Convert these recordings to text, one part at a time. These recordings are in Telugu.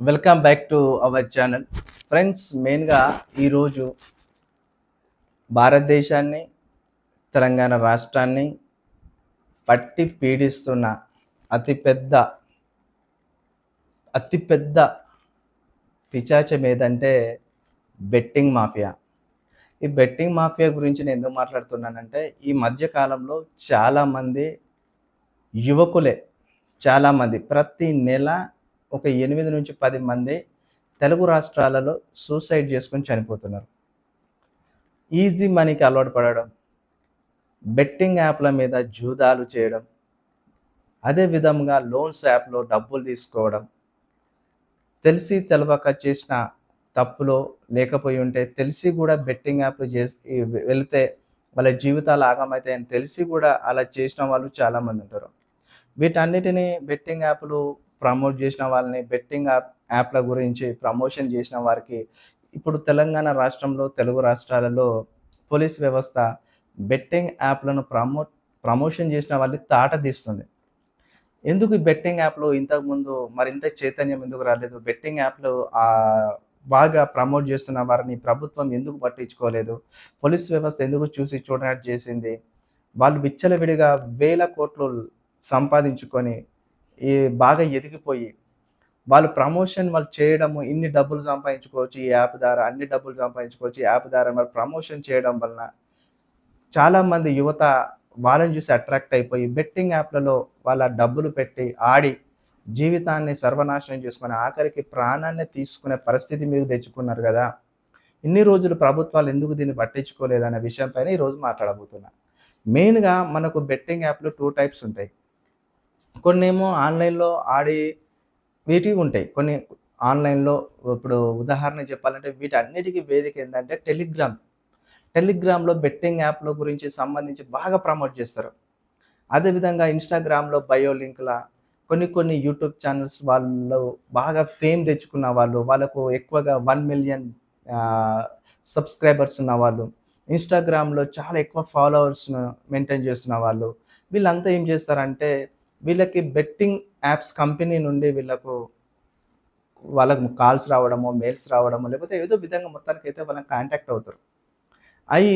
Welcome back to our channel friends మెయిన్గా ఈరోజు భారతదేశాన్ని తెలంగాణ రాష్ట్రాన్ని పట్టి పీడిస్తున్న అతిపెద్ద అతిపెద్ద పిచాచం ఏదంటే బెట్టింగ్ మాఫియా ఈ బెట్టింగ్ మాఫియా గురించి నేను ఎందుకు మాట్లాడుతున్నానంటే ఈ మధ్యకాలంలో చాలామంది యువకులే చాలామంది ప్రతి నెల ఒక ఎనిమిది నుంచి పది మంది తెలుగు రాష్ట్రాలలో సూసైడ్ చేసుకొని చనిపోతున్నారు. ఈజీ మనీకి అలవాటు పడడం బెట్టింగ్ యాప్ల మీద జూదాలు చేయడం అదే విధంగా లోన్స్ యాప్లో డబ్బులు తీసుకోవడం తెలిసి తెలవక చేసిన తప్పులో లేకపోయి ఉంటే తెలిసి కూడా బెట్టింగ్ యాప్లు చేసి వెళితే వాళ్ళ జీవితాలు ఆగమవుతాయని తెలిసి కూడా అలా చేసిన వాళ్ళు చాలామంది ఉంటారు. వీటన్నిటిని బెట్టింగ్ యాప్లు ప్రమోట్ చేసిన వాళ్ళని బెట్టింగ్ యాప్ యాప్ల గురించి ప్రమోషన్ చేసిన వారికి ఇప్పుడు తెలంగాణ రాష్ట్రంలో తెలుగు రాష్ట్రాలలో పోలీస్ వ్యవస్థ బెట్టింగ్ యాప్లను ప్రమోట్ ప్రమోషన్ చేసిన వాళ్ళని తాట తీస్తుంది. ఎందుకు ఈ బెట్టింగ్ యాప్లో ఇంతకుముందు మరింత చైతన్యం ఎందుకు రాలేదు? బెట్టింగ్ యాప్లు బాగా ప్రమోట్ చేస్తున్న వారిని ప్రభుత్వం ఎందుకు పట్టించుకోలేదు? పోలీస్ వ్యవస్థ ఎందుకు చూసి చూడనట్టు చేసింది? వాళ్ళు విచ్చలవిడిగా వేల కోట్లు సంపాదించుకొని ఈ బాగా ఎదిగిపోయి వాళ్ళు ప్రమోషన్ వాళ్ళు చేయడము ఇన్ని డబ్బులు సంపాదించుకోవచ్చు ఈ యాప్ ద్వారా అన్ని డబ్బులు సంపాదించుకోవచ్చు ఈ యాప్ ద్వారా మరి ప్రమోషన్ చేయడం వలన చాలామంది యువత వాళ్ళని చూసి అట్రాక్ట్ అయిపోయి బెట్టింగ్ యాప్లలో వాళ్ళ డబ్బులు పెట్టి ఆడి జీవితాన్ని సర్వనాశనం చేసుకుని ఆఖరికి ప్రాణాన్ని తీసుకునే పరిస్థితి మీద తెచ్చుకున్నారు కదా. ఇన్ని రోజులు ప్రభుత్వాలు ఎందుకు దీన్ని పట్టించుకోలేదనే విషయంపైన ఈరోజు మాట్లాడబోతున్నా. మెయిన్గా మనకు బెట్టింగ్ యాప్లు టూ టైప్స్ ఉంటాయి. కొన్ని ఏమో ఆన్లైన్లో ఆడి వీటివి ఉంటాయి. కొన్ని ఆన్లైన్లో ఇప్పుడు ఉదాహరణ చెప్పాలంటే వీటన్నిటికీ వేదిక ఏంటంటే టెలిగ్రామ్. టెలిగ్రామ్లో బెట్టింగ్ యాప్ల గురించి సంబంధించి బాగా ప్రమోట్ చేస్తారు. అదేవిధంగా ఇన్స్టాగ్రామ్లో బయో లింక్ల కొన్ని కొన్ని యూట్యూబ్ ఛానల్స్ వాళ్ళు బాగా ఫేమ్ తెచ్చుకున్న వాళ్ళు వాళ్ళకు ఎక్కువగా వన్ మిలియన్ సబ్స్క్రైబర్స్ ఉన్న వాళ్ళు ఇన్స్టాగ్రామ్లో చాలా ఎక్కువ ఫాలోవర్స్ను మెయింటైన్ చేస్తున్న వాళ్ళు వీళ్ళంతా ఏం చేస్తారంటే వీళ్ళకి బెట్టింగ్ యాప్స్ కంపెనీ నుండి వీళ్ళకు వాళ్ళకు కాల్స్ రావడమో మెయిల్స్ రావడమో లేకపోతే ఏదో విధంగా మొత్తానికి అయితే వాళ్ళకి కాంటాక్ట్ అవుతారు. అవి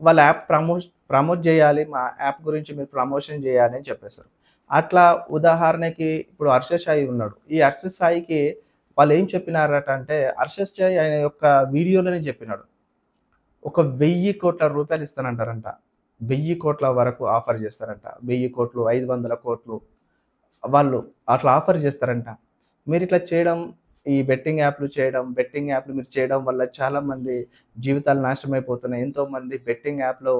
వాళ్ళ యాప్ ప్రమోట్ ప్రమోట్ చేయాలి మా యాప్ గురించి మీరు ప్రమోషన్ చేయాలి అని చెప్పేశారు. అట్లా ఉదాహరణకి ఇప్పుడు హర్ష సాయి ఉన్నాడు. ఈ హర్ష సాయికి వాళ్ళు ఏం చెప్పినారట అంటే హర్ష సాయి ఆయన యొక్క వీడియోలోనే చెప్పినాడు. ఒక వెయ్యి కోట్ల రూపాయలు ఇస్తానంటారంట. వెయ్యి కోట్ల వరకు ఆఫర్ చేస్తారంట. వెయ్యి కోట్లు ఐదు వందల కోట్లు వాళ్ళు అట్లా ఆఫర్ చేస్తారంట. మీరు ఇట్లా చేయడం ఈ బెట్టింగ్ యాప్లు చేయడం బెట్టింగ్ యాప్లు మీరు చేయడం వల్ల చాలామంది జీవితాలు నాశనం అయిపోతున్నాయి ఎంతోమంది బెట్టింగ్ యాప్లో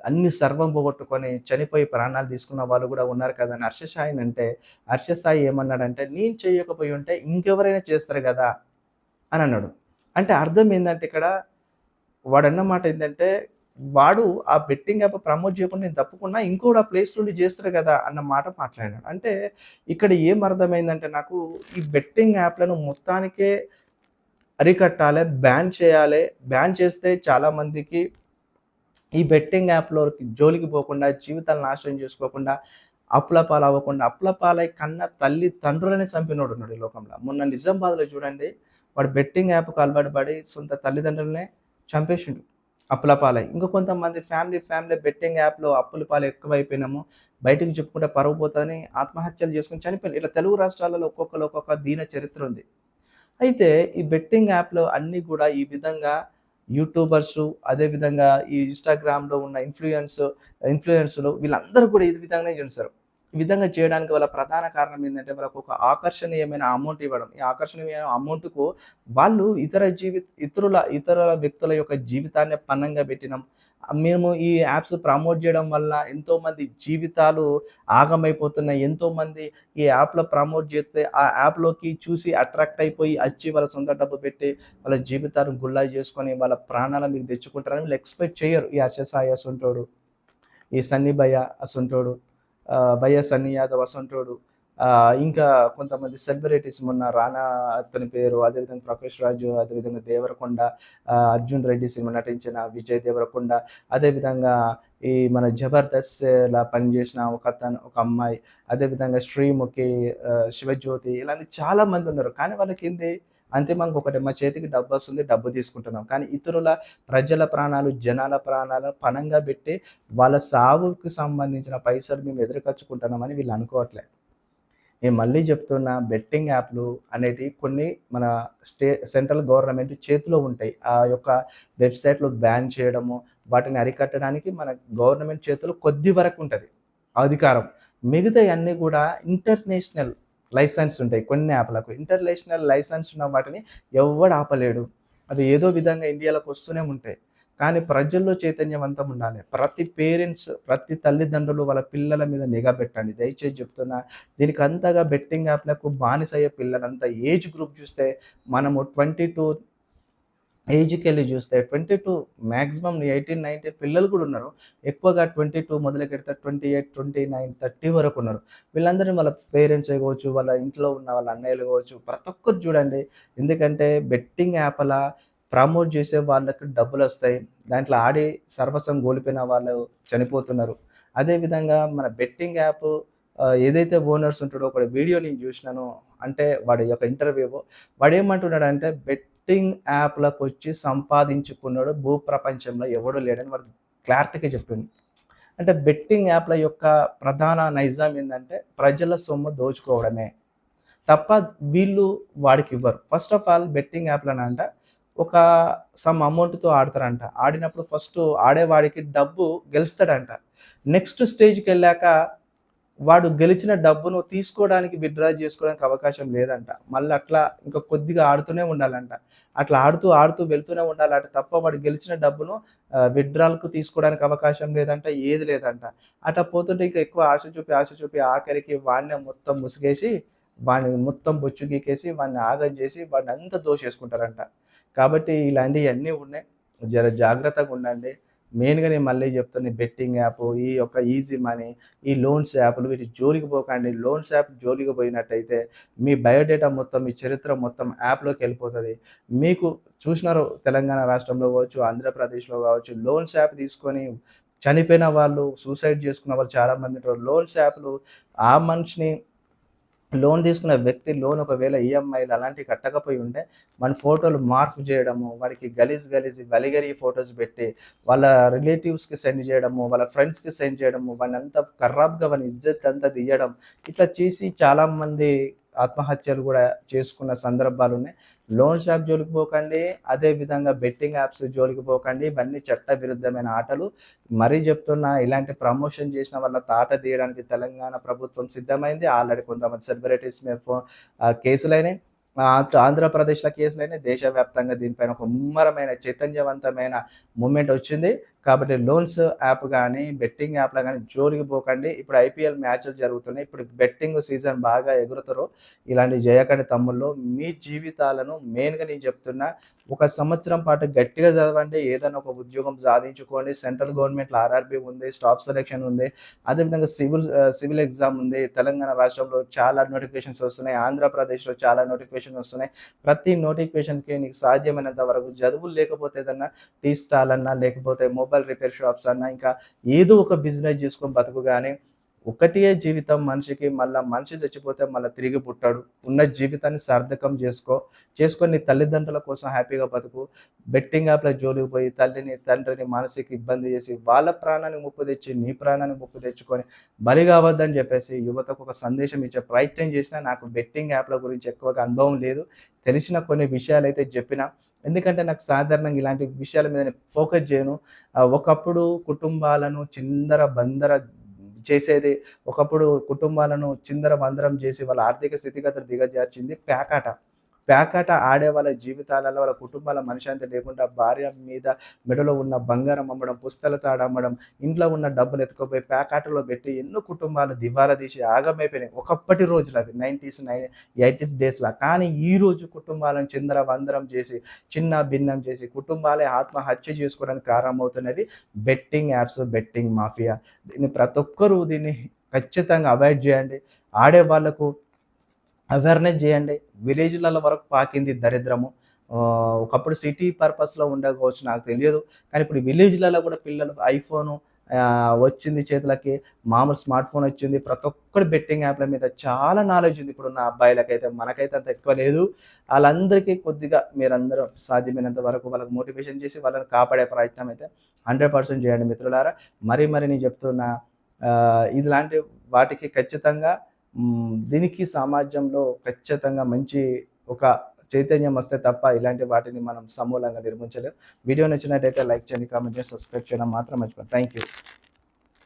అన్ని సర్వం పోగొట్టుకొని చనిపోయి ప్రాణాలు తీసుకున్న వాళ్ళు కూడా ఉన్నారు కదా. అని హర్ష అంటే హర్ష సాయి ఏమన్నాడంటే నేను చేయకపోయి ఉంటే ఇంకెవరైనా చేస్తారు కదా అని అన్నాడు. అంటే అర్థం ఏంటంటే ఇక్కడ వాడన్నమాట మాట ఏంటంటే వాడు ఆ బెట్టింగ్ యాప్ ప్రమోట్ చేయకుండా నేను తప్పకుండా ఇంకోటి ఆ ప్లేస్ నుండి చేస్తారు కదా అన్న మాట మాట్లాడినాడు అంటే ఇక్కడ ఏం అర్థమైందంటే నాకు ఈ బెట్టింగ్ యాప్లను మొత్తానికే అరికట్టాలి బ్యాన్ చేయాలి. బ్యాన్ చేస్తే చాలామందికి ఈ బెట్టింగ్ యాప్లో జోలికి పోకుండా జీవితాలు నాశనం చేసుకోకుండా అప్పుల పాలు అవ్వకుండా అప్పుల పాలై కన్న తల్లి తండ్రులని చంపినోడు ఉన్నాడు ఈ లోకంలో. మొన్న నిజామాబాద్లో చూడండి వాడు బెట్టింగ్ యాప్కు అలవాటు పడి సొంత తల్లిదండ్రులనే చంపేసిండు. అప్పుల పాలై. ఇంకా కొంతమంది ఫ్యామిలీ ఫ్యామిలీ బెట్టింగ్ యాప్లో అప్పుల పాలు ఎక్కువైపోయినాము. బయటకు చెప్పుకుంటే పరువు పోతుందని ఆత్మహత్యలు చేసుకుని చనిపోయింది ఇట్లా తెలుగు రాష్ట్రాలలో ఒక్కొక్కరు ఒక్కొక్క దీన చరిత్ర ఉంది. అయితే ఈ బెట్టింగ్ యాప్లో అన్నీ కూడా ఈ విధంగా యూట్యూబర్స్ అదేవిధంగా ఈ ఇన్స్టాగ్రామ్లో ఉన్న ఇన్ఫ్లుయెన్స్ ఇన్ఫ్లుయెన్స్లు వీళ్ళందరూ కూడా ఈ విధంగానే చేస్తారు విధంగా చేయడానికి వాళ్ళ ప్రధాన కారణం ఏంటంటే వాళ్ళకు ఒక ఆకర్షణీయమైన అమౌంట్ ఇవ్వడం. ఈ ఆకర్షణీయమైన అమౌంట్కు వాళ్ళు ఇతర జీవి ఇతరుల ఇతర వ్యక్తుల యొక్క జీవితాన్ని పన్నంగా పెట్టినాం. మేము ఈ యాప్స్ ప్రమోట్ చేయడం వల్ల ఎంతోమంది జీవితాలు ఆగమైపోతున్నాయి. ఎంతోమంది ఈ యాప్లో ప్రమోట్ చేస్తే ఆ యాప్లోకి చూసి అట్రాక్ట్ అయిపోయి వచ్చి వాళ్ళ సొంత డబ్బు పెట్టి వాళ్ళ జీవితాలను గుళ్ళా చేసుకొని వాళ్ళ ప్రాణాలను మీకు తెచ్చుకుంటారని వీళ్ళు ఎక్స్పెక్ట్ చేయరు. ఈ హర్షసాయి అసంటోడు ఈ సన్నిభయ అసుంటోడు. భయ్య సన్నీ యాదవ్ అసంటోడు ఇంకా కొంతమంది సెలబ్రిటీస్ మొన్న 'రానా' అతని పేరు, అదేవిధంగా 'ప్రకాష్ రాజు', అదేవిధంగా 'దేవరకొండ', 'అర్జున్ రెడ్డి' సినిమా నటించిన 'విజయ్ దేవరకొండ', అదేవిధంగా ఈ మన జబర్దస్త్ 'జబర్దస్త్'లా పనిచేసిన ఒకతను ఒక అమ్మాయి, అదేవిధంగా 'శ్రీముఖి', 'శివజ్యోతి' ఇలాంటి చాలా మందున్నారు. కానీ వాళ్ళకేంది అంతిమంగా ఒకటి మా చేతికి డబ్బు వస్తుంది డబ్బు తీసుకుంటున్నాం. కానీ ఇతరుల ప్రజల ప్రాణాలు, జనాల ప్రాణాలను పణంగా పెట్టి వాళ్ళ సాగుకు సంబంధించిన పైసలు మేము ఎదురుకొచ్చుకుంటున్నామని వీళ్ళు అనుకోవట్లేదు నేను మళ్ళీ చెప్తున్న బెట్టింగ్ యాప్‌లు అనేటివి కొన్ని మన స్టే సెంట్రల్ గవర్నమెంట్ చేతిలో ఉంటాయి. ఆ యొక్క వెబ్‌సైట్‌లు బ్యాన్ చేయడము, వాటిని అరికట్టడానికి మన గవర్నమెంట్ చేతిలో కొద్ది వరకు ఉంటుంది అధికారం. మిగతాయన్నీ కూడా ఇంటర్నేషనల్ లైసెన్స్ ఉంటాయి కొన్ని యాప్‌లకు. ఇంటర్నేషనల్ లైసెన్స్ ఉన్న వాటిని ఎవ్వడు ఆపలేడు. అవి ఏదో విధంగా ఇండియాలోకి వస్తూనే ఉంటాయి. కానీ ప్రజల్లో చైతన్యవంతం ఉండాలి. ప్రతి పేరెంట్స్, ప్రతి తల్లిదండ్రులు వాళ్ళ పిల్లల మీద నిఘా పెట్టండి. దయచేసి చెప్తున్నా. దీనికి అంతగా బెట్టింగ్ యాప్‌లకు బానిసయ్యే పిల్లలంతా ఏజ్ గ్రూప్ చూస్తే మనము 22 ఏజ్‌కెళ్ళి చూస్తే twenty two maximum eighteen nineteen పిల్లలు కూడా ఉన్నారు. ఎక్కువగా 22 మొదలుకెడితే 28, 29, 30 వరకు ఉన్నారు. వీళ్ళందరినీ వాళ్ళ పేరెంట్స్ కావచ్చు, వాళ్ళ ఇంట్లో ఉన్న వాళ్ళ అన్నయ్యలు కావచ్చు, ప్రతి ఒక్కరు చూడండి. ఎందుకంటే బెట్టింగ్ యాప్ అలా ప్రమోట్ చేసే వాళ్ళకి డబ్బులు వస్తాయి దాంట్లో ఆడి సర్వస్వం కోల్పోయిన వాళ్ళు చనిపోతున్నారు. అదేవిధంగా మన బెట్టింగ్ యాప్ ఏదైతే ఓనర్స్ ఉంటాడో ఒక వీడియో నేను చూసినాను. అంటే వాడి యొక్క ఇంటర్వ్యూ. వాడేమంటున్నాడంటే బెట్టింగ్ యాప్లకు వచ్చి సంపాదించుకున్నాడు భూ భూప్రపంచంలో ఎవడు లేడని వాడు క్లారిటీగా చెప్పింది అంటే బెట్టింగ్ యాప్‌ల యొక్క ప్రధాన నైజాం ఏంటంటే ప్రజల సొమ్ము దోచుకోవడమే. తప్ప వీళ్ళు వాడికి ఇవ్వరు ఫస్ట్ ఆఫ్ ఆల్ బెట్టింగ్ యాప్‌లనంట ఒక సమ్ అమౌంట్‌తో ఆడతారంట. ఆడినప్పుడు ఫస్ట్ ఆడేవాడికి డబ్బు గెలుస్తాడంట. నెక్స్ట్ స్టేజ్కి వెళ్ళాక వాడు గెలిచిన డబ్బును తీసుకోవడానికి విత్‌డ్రా చేసుకోవడానికి అవకాశం లేదంట. మళ్ళీ అట్లా ఇంకా కొద్దిగా ఆడుతూనే ఉండాలంట. అట్లా ఆడుతూ, ఆడుతూ వెళ్తూనే ఉండాలట తప్ప వాడు గెలిచిన డబ్బును విత్‌డ్రాల్‌కు తీసుకోవడానికి అవకాశం లేదంట. ఏది లేదంట. అట్లా పోతుంటే ఇంకా ఎక్కువ ఆశ చూపి, ఆశ చూపి ఆఖరికి వాడినే మొత్తం ముసుగేసి, వాడిని మొత్తం బొచ్చు గీకేసి, వాడిని ఆగం చేసి, వాడినంతా దోషేసుకుంటారంట కాబట్టి ఇలాంటియన్నీ ఉన్నాయి. జర జాగ్రత్తగా ఉండండి మెయిన్‌గా నేను మళ్ళీ చెప్తాను బెట్టింగ్ యాప్, ఈ యొక్క ఈజీ మనీ, ఈ లోన్స్ యాప్‌లు వీటి జోలికి పోకండి. లోన్స్ యాప్ జోలికి పోయినట్టయితే మీ బయోడేటా మొత్తం, మీ చరిత్ర మొత్తం యాప్లోకి వెళ్ళిపోతుంది మీకు చూసినారు తెలంగాణ రాష్ట్రంలో కావచ్చు, ఆంధ్రప్రదేశ్‌లో కావచ్చు, లోన్స్ యాప్ తీసుకొని చనిపోయిన వాళ్ళు, సూసైడ్ చేసుకున్న వాళ్ళు చాలామంది ఉంటారు. లోన్స్ యాప్‌లు ఆ మనిషిని లోన్ తీసుకున్న వ్యక్తి లోన్ ఒకవేళ ఈఎంఐలు అలాంటివి కట్టకపోయి ఉంటే మన ఫోటోలు మార్పు చేయడము, వాడికి గలీజ్ గలీజ్ వెలిగరి ఫోటోస్ పెట్టి వాళ్ళ రిలేటివ్స్‌కి సెండ్ చేయడము, వాళ్ళ ఫ్రెండ్స్‌కి సెండ్ చేయడము, వాడినంతా ఖరాబ్‌గా వాని ఇజ్జత్ అంతా తీయడం. ఇట్లా చేసి చాలామంది ఆత్మహత్యలు కూడా చేసుకున్న సందర్భాలున్నాయి. లోన్ షాప్ జోలికి పోకండి. అదే విధంగా బెట్టింగ్ యాప్స్ జోలికి పోకండి. ఇవన్నీ చట్ట విరుద్ధమైన ఆటలు. మరీ చెప్తున్నా ఇలాంటి ప్రమోషన్ చేసిన వాళ్ళ తాట తీయడానికి తెలంగాణ ప్రభుత్వం సిద్ధమైంది. ఆల్రెడీ కొంతమంది సెలబ్రిటీస్ మీద ఫోన్ కేసులైనాయి. ఆంధ్రప్రదేశ్‌లో కేసులైనా దేశవ్యాప్తంగా దీనిపైన ఒక ముమ్మరమైన చైతన్యవంతమైన మూమెంట్ వచ్చింది. కాబట్టి లోన్స్ యాప్ కానీ బెట్టింగ్ యాప్లో కానీ జోలికి పోకండి. ఇప్పుడు ఐపీఎల్ మ్యాచ్‌లు జరుగుతున్నాయి. ఇప్పుడు బెట్టింగ్ సీజన్ బాగా ఎగురుతారు ఇలాంటి జయకండి తమ్ముళ్ళు. మీ జీవితాలను మెయిన్‌గా నేను చెప్తున్నా ఒక సంవత్సరం పాటు గట్టిగా చదవండి. ఏదైనా ఒక ఉద్యోగం సాధించుకోండి. సెంట్రల్ గవర్నమెంట్‌లో ఆర్ఆర్‌బీ ఉంది. స్టాఫ్ సెలక్షన్ ఉంది. అదేవిధంగా సివిల్ సివిల్ ఎగ్జామ్ ఉంది. తెలంగాణ రాష్ట్రంలో చాలా నోటిఫికేషన్స్ వస్తున్నాయి. ఆంధ్రప్రదేశ్‌లో చాలా నోటిఫికేషన్స్ వస్తున్నాయి. ప్రతి నోటిఫికేషన్‌కి నీకు సాధ్యమైనంత వరకు చదువులు లేకపోతే ఏదన్నా టీ స్టాల్ అన్నా, లేకపోతే మొబైల్ మొబైల్ రిపేర్ షాప్స్ అన్నా, ఇంకా ఏదో ఒక బిజినెస్ చేసుకొని బతుకు కానీ ఒకటే జీవితం మనిషికి. మళ్ళా మనిషి చచ్చిపోతే మళ్ళీ తిరిగి పుట్టాడు ఉన్న జీవితాన్ని సార్థకం చేసుకో. చేసుకొని నీ తల్లిదండ్రుల కోసం హ్యాపీగా బతుకు. బెట్టింగ్ యాప్‌ల జోలికి పోయి తల్లిని, తండ్రిని మానసిక ఇబ్బంది చేసి, వాళ్ళ ప్రాణాన్ని ముప్పు తెచ్చి, నీ ప్రాణాన్ని ముప్పు తెచ్చుకొని బలి కావద్దని చెప్పేసి యువతకు ఒక సందేశం ఇచ్చే ప్రయత్నం చేసినా. నాకు బెట్టింగ్ యాప్‌ల గురించి ఎక్కువగా అనుభవం లేదు. తెలిసిన కొన్ని విషయాలు అయితే చెప్పినా. ఎందుకంటే నాకు సాధారణంగా ఇలాంటి విషయాల మీద నేను ఫోకస్ చేయను. ఒకప్పుడు కుటుంబాలను చిందర బందర చేసేది. ఒకప్పుడు కుటుంబాలను చిందర బందరం చేసి వాళ్ళ ఆర్థిక స్థితిగతులు దిగజార్చింది ప్యాకాట పేకాట ఆడే వాళ్ళ జీవితాలలో వాళ్ళ కుటుంబాల మనశాంతి లేకుండా భార్య మీద మెడలో ఉన్న బంగారం అమ్మడం, పుస్తల తాడు అమ్మడం, ఇంట్లో ఉన్న డబ్బులు ఎత్తుకుపోయి పేకాటలో పెట్టి ఎన్నో కుటుంబాలు దివాలా తీసి ఆగమైపోయినాయి. ఒకప్పటి రోజులు అవి 90స్, నై 80స్ డేస్‌ల. కానీ ఈరోజు కుటుంబాలను చిందర వందరం చేసి, చిన్న భిన్నం చేసి, కుటుంబాలే ఆత్మహత్య చేసుకోవడానికి కారణమవుతున్నవి బెట్టింగ్ యాప్స్, బెట్టింగ్ మాఫియా. దీన్ని ప్రతి ఒక్కరూ దీన్ని ఖచ్చితంగా అవాయిడ్ చేయండి ఆడే వాళ్ళకు అవేర్నెస్ చేయండి. విలేజ్లలో వరకు పాకింది దరిద్రము. ఒకప్పుడు సిటీ పర్పస్లో ఉండకపోవచ్చు నాకు తెలియదు. కానీ ఇప్పుడు విలేజ్లలో కూడా పిల్లలు ఐఫోను వచ్చింది చేతులకి మామూలు స్మార్ట్ ఫోన్ వచ్చింది. ప్రతి ఒక్కటి బెట్టింగ్ యాప్ల మీద చాలా నాలెడ్జ్ ఉంది. ఇప్పుడు నా అబ్బాయిలకైతే మనకైతే అంత ఎక్కువ లేదు. వాళ్ళందరికీ కొద్దిగా మీరందరూ సాధ్యమైనంత వరకు వాళ్ళకి మోటివేషన్ చేసి వాళ్ళని కాపాడే ప్రయత్నం అయితే హండ్రెడ్ పర్సెంట్ చేయండి మిత్రులారా. మరి మరి నేను చెప్తున్నా ఇది ఇలాంటి వాటికి ఖచ్చితంగా దీనికి సమాజంలో ఖచ్చితంగా మంచి ఒక చైతన్యం వస్తే తప్ప ఇలాంటి వాటిని మనం సమూలంగా నిర్మించలేం. వీడియో నచ్చినట్టయితే లైక్ చేయండి కామెంట్ చేయండి సబ్స్క్రైబ్ చేయడం మాత్రం మర్చిపోండి థ్యాంక్ యూ